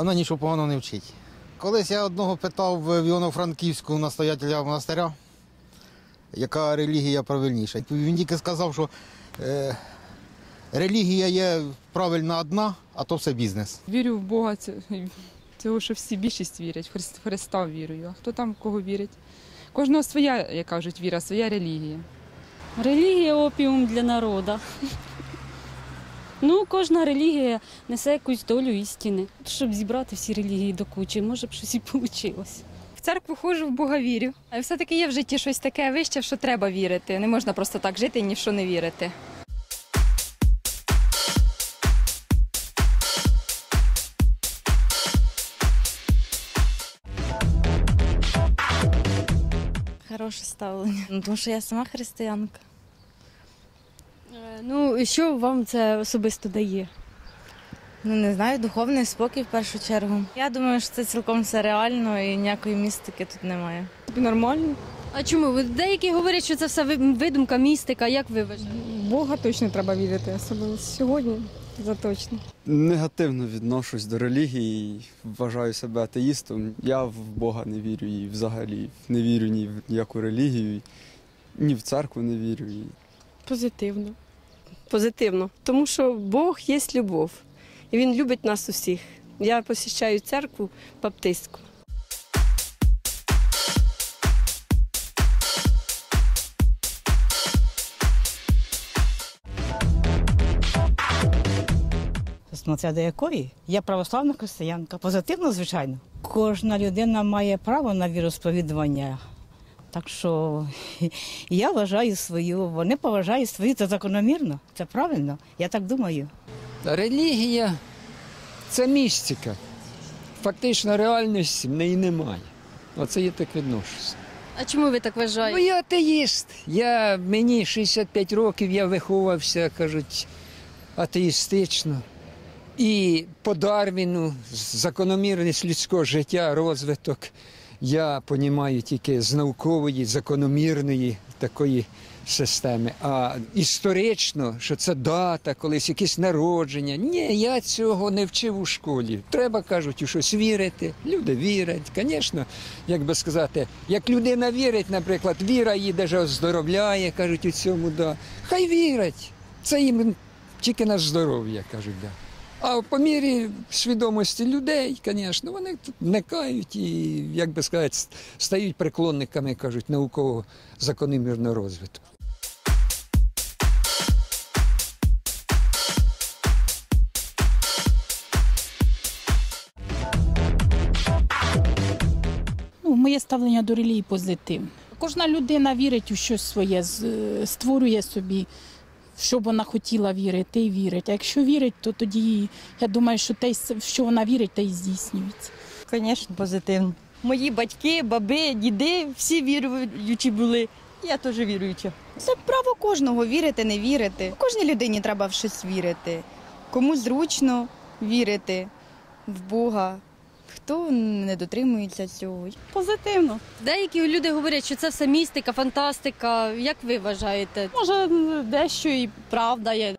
а вона нічого поганого не вчить. Колись я одного питав в Івано-Франківську настоятеля монастиря, яка релігія правильніша. Він тільки сказав, що е, релігія є правильна одна, а то все бізнес. Вірю в Бога, це, цього, що всі більшість вірять, в Христ- Христа вірую. А хто там в кого вірить? Кожного своя, як кажуть, віра, своя релігія. Релігія опіум для народу. Ну, кожна релігія несе якусь долю істини. Щоб зібрати всі релігії до кучі, може б щось і вийшло. В церкву ходжу, в Бога вірю. А все-таки є в житті щось таке вище, в що треба вірити. Не можна просто так жити і ні в що не вірити. Хороше ставлення. Ну, тому що я сама християнка. Ну, що вам це особисто дає? Ну не знаю, духовний спокій в першу чергу. Я думаю, що це цілком все реально і ніякої містики тут немає. Тобі нормально? А чому? Ви- Деякі говорять, що це все ви- видумка, містика. Як ви вважаєте? Бога точно треба вірити, особливо сьогодні. За точно. Негативно відношусь до релігії, вважаю себе атеїстом. Я в Бога не вірю і взагалі не вірю ні в яку релігію, ні в церкву не вірю. І Позитивно. Позитивно. Тому що Бог є любов. І Він любить нас усіх. Я посіщаю церкву баптистську. Смотря до якої, я православна християнка. Позитивно, звичайно. Кожна людина має право на віросповідування. Так що я вважаю свою, вони поважають свою, це закономірно, це правильно. Я так думаю. Релігія це містика. Фактично реальності в неї немає. Оце я так відношуся. А чому ви так Ну, вважаєте? я атеїст. Я, мені 65 років, я виховувався, кажуть, атеїстично. І по Дарвіну, закономірність людського життя, розвиток, я понімаю тільки з наукової, закономірної такої системи. А історично, що це дата, колись якесь народження. Ні, я цього не вчив у школі. Треба, кажуть, у щось вірити. Люди вірять. Звісно, як би сказати, як людина вірить, наприклад, віра її даже оздоровляє, кажуть у цьому, да. Хай вірять. Це їм тільки на здоров'я, кажуть, да. А по мірі свідомості людей, звісно, вони вникають і, як би сказати, стають преклонниками, кажуть, наукового закономірного розвитку. Ну, моє ставлення до релігії позитивне. Кожна людина вірить у щось своє, створює собі, що б вона хотіла вірити, і вірить. А якщо вірить, то тоді я думаю, що те, в що вона вірить, те й здійснюється. Звісно, позитивно. Мої батьки, баби, діди всі віруючі були. Я теж віруюча. Це право кожного вірити, не вірити. Кожній людині треба в щось вірити. Кому зручно вірити в Бога, хто не дотримується цього. Позитивно. Деякі люди говорять, що це все містика, фантастика. Як ви вважаєте? Може, дещо і правда є.